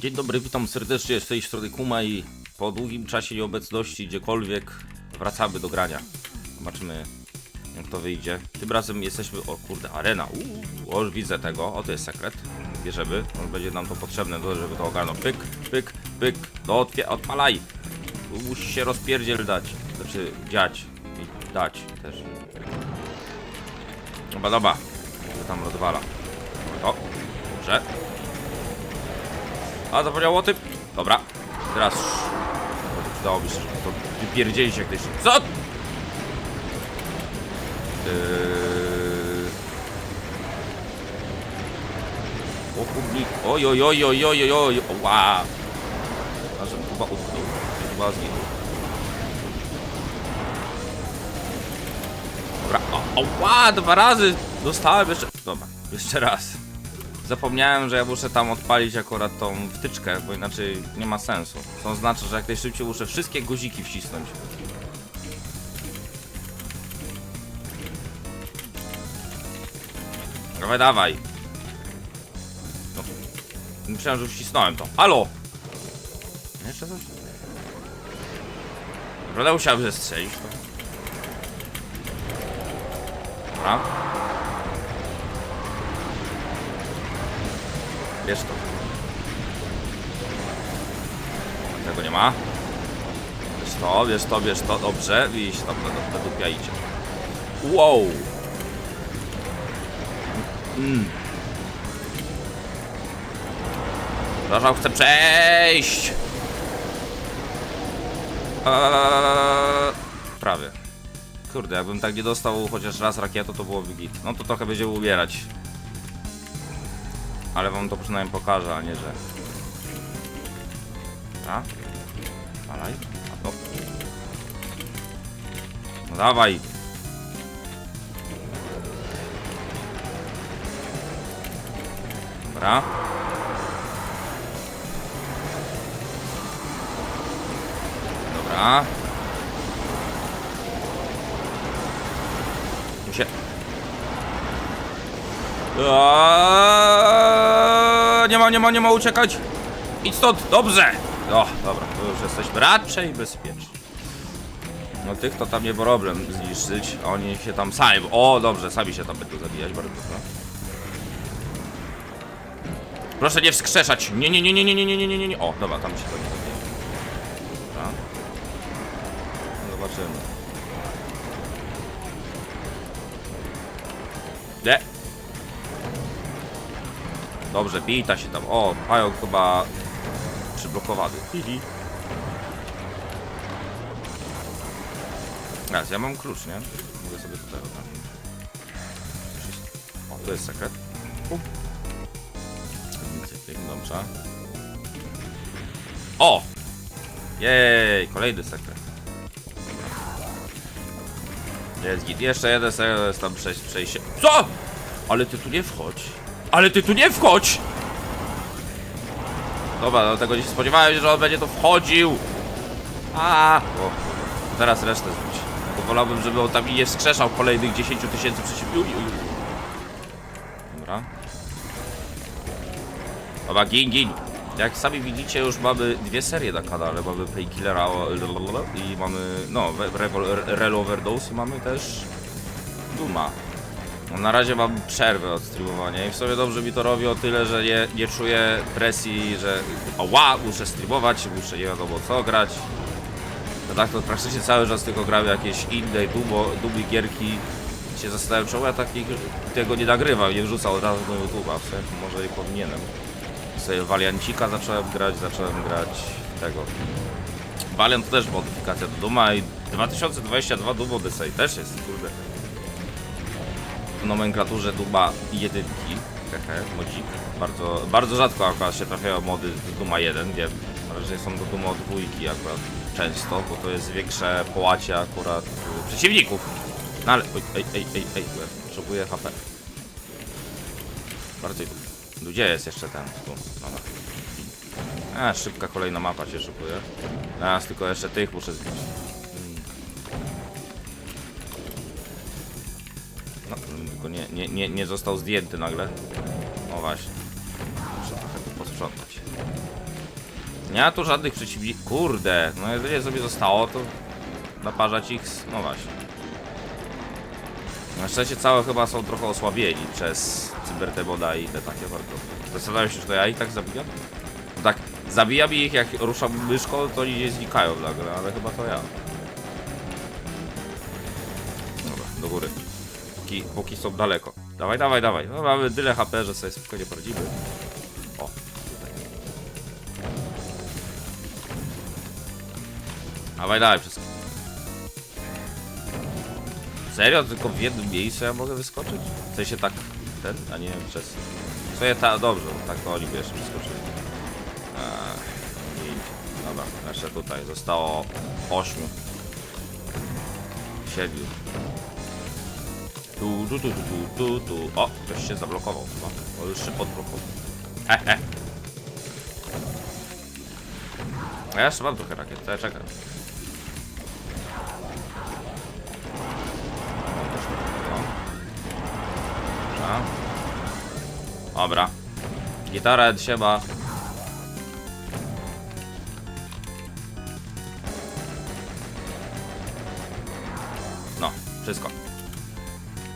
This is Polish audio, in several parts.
Dzień dobry, witam serdecznie z tej strony Kuma i po długim czasie nieobecności gdziekolwiek wracamy do grania. Zobaczymy jak to wyjdzie. Tym razem jesteśmy, o kurde, arena. Uuu, o, widzę tego, o to jest sekret. Bierzemy, on będzie nam to potrzebne, żeby to ogarnąć. Pyk, pyk, pyk, otwie, odpalaj. Musi się rozpierdziel dać, znaczy dziać i dać też. Dobra, dobra, to tam rozwala. O, dobrze. A, zapomniał o tym? Dobra. Teraz... Przydałoby się, żeby to wypierdzielić jak najszybciej. Co? Yy... O kurnik. Oj, oj, oj, oj, oj, oj, oj. Ła. A że chyba utknął. Chyba zginął. Dobra. O, o, ła, dwa razy dostałem jeszcze... Dobra, jeszcze raz. Zapomniałem, że ja muszę tam odpalić akurat tą wtyczkę, bo inaczej nie ma sensu. To oznacza, że jak najszybciej muszę wszystkie guziki wcisnąć. Dawaj, dawaj. No. Myślałem, że wcisnąłem to. Halo! Jeszcze coś? Naprawdę musiałem zestrzelić to. Dobra. Bierz to. Tego nie ma. Bierz to, bierz to, bierz to. Dobrze, widzisz, tam do, do dupia idzie. Wow! Mm. Przepraszam, chcę przejść! Eee, prawie. Kurde, jakbym tak nie dostał chociaż raz rakietą, to byłoby git. No to trochę będziemy ubierać. Ale wam to przynajmniej pokażę, a nie że. A? Dalej? A to. No dawaj! Dobra. Dobra. Tu się. Aaaa, ma, nie ma, nie ma uciekać. Idź stąd, dobrze. O, dobra, to już jesteśmy raczej bezpieczni. No tych to tam nie problem zniszczyć, oni się tam sami, o dobrze, sami się tam będą zabijać, bardzo dobrze. Proszę nie wskrzeszać, nie, nie, nie, nie, nie, nie, nie, nie, nie, nie, o, dobra, tam się to nie zabije. Dobra. Zobaczymy. Nie. Dobrze, bita się tam. O, pająk chyba przyblokowany. Hihi. Raz, ja mam klucz, nie? Mogę sobie tutaj jest- O, to jest sekret. Dobrze. O! Jej, kolejny sekret. Jest git. Jeszcze jeden sekret, jest tam przejście. Co? Ale ty tu nie wchodź. Ale ty tu nie wchodź! Dobra, no tego się spodziewałem, że on będzie tu wchodził. A, o, teraz resztę zrobić. Bo wolałbym, żeby on tam nie wskrzeszał kolejnych 10 tysięcy przeciwników. Dobra. Dobra, gin, gin. Jak sami widzicie, już mamy dwie serie na kanale. Mamy Painkillera i mamy, no, Rel Overdose i mamy też Duma. No, na razie mam przerwę od streamowania i w sobie dobrze mi to robi o tyle, że nie, nie czuję presji, że ła, muszę streamować, muszę nie wiadomo co grać. To tak to praktycznie cały czas tylko gram jakieś inne dubo, duby gierki. Się zastanawiam, czemu ja takich, tego nie nagrywam, nie wrzucał od razu do YouTube'a, w sensie może i powinienem. Sobie Valiancika zacząłem grać, zacząłem grać tego. Valiant też modyfikacja do Duma i 2022 Doom Odyssey też jest, kurde w nomenklaturze Duma jedynki. Hehe, modzik. Bardzo, bardzo rzadko akurat się trafiają mody Duma 1, wiem. Raczej są do Duma dwójki akurat często, bo to jest większe połacie akurat przeciwników. No ale, oj, ej, ej, ej, ej, potrzebuję HP. Bardziej, gdzie jest jeszcze ten? Tu, dobra. A, szybka kolejna mapa się szykuje. Teraz tylko jeszcze tych muszę zbić. No, tylko nie, nie, nie, nie został zdjęty nagle. O właśnie. Muszę trochę posprzątać. Nie ma tu żadnych przeciwników. Kurde, no jeżeli sobie zostało, to naparzać ich. z- No właśnie. Na szczęście całe chyba są trochę osłabieni przez cyberdemoda i te takie bardzo. Zastanawiam się, czy to ja ich tak zabijam? No tak, zabijam ich jak ruszam myszką, to oni nie znikają nagle, ale chyba to ja. Dobra, do góry. Póki, póki są daleko. Dawaj, dawaj, dawaj. No mamy tyle HP, że sobie spokojnie poradzimy. O, tutaj. Dawaj, dawaj, wszystko. Serio? Tylko w jednym miejscu ja mogę wyskoczyć? W sensie tak ten, a nie przez... Co ja ta... Dobrze, tak to oni by jeszcze przeskoczyli. Eee, i... Dobra, jeszcze tutaj zostało ośmiu. Siedmiu. Tu, tu, tu, tu, tu, tu. O, ktoś się zablokował chyba. O, już się podblokował. Hehe. A ja jeszcze mam trochę rakiet, to ja czekam. Dobra. Gitara siema. No, wszystko.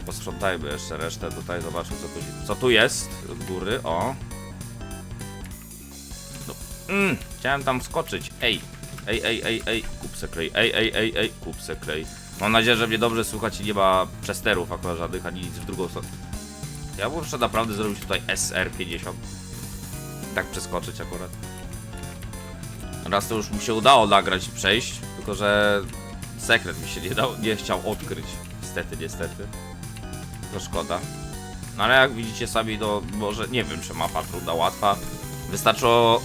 Posprzątajmy jeszcze resztę tutaj, zobaczę co tu, co tu jest od góry, o. No. Mm, chciałem tam skoczyć, ej. Ej, ej, ej, ej, kup se klej, ej, ej, ej, ej, kup se klej. Mam nadzieję, że mnie dobrze słychać i nie ma przesterów akurat żadnych, ani nic w drugą stronę. Ja muszę naprawdę zrobić tutaj SR50. Tak przeskoczyć akurat. Raz to już mi się udało nagrać i przejść, tylko że sekret mi się nie, dał, nie chciał odkryć. Niestety, niestety. Szkoda. No ale jak widzicie sami, to może nie wiem, czy mapa trudna, łatwa. Wystarczyło...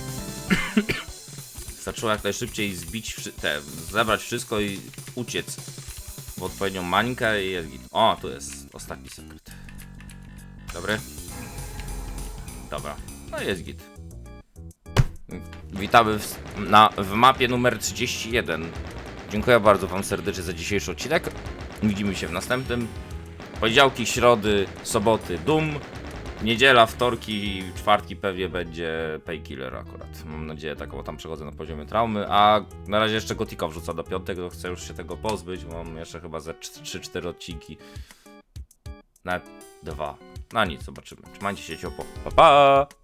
Wystarczyło jak najszybciej zbić, te, zebrać wszystko i uciec w odpowiednią mańkę i jest git. O, tu jest ostatni sekret. Dobry. Dobra, no jest git. Witamy w, na, w mapie numer 31. Dziękuję bardzo Wam serdecznie za dzisiejszy odcinek. Widzimy się w następnym. Poniedziałki, środy, soboty Doom. Niedziela, wtorki, czwartki pewnie będzie Painkiller akurat. Mam nadzieję taką, bo tam przechodzę na poziomie traumy. A na razie jeszcze Gotika wrzuca do piątego, chcę już się tego pozbyć. bo Mam jeszcze chyba ze 3-4 odcinki. Nawet dwa. No nic, zobaczymy. Trzymajcie się ciepło. Pa, pa!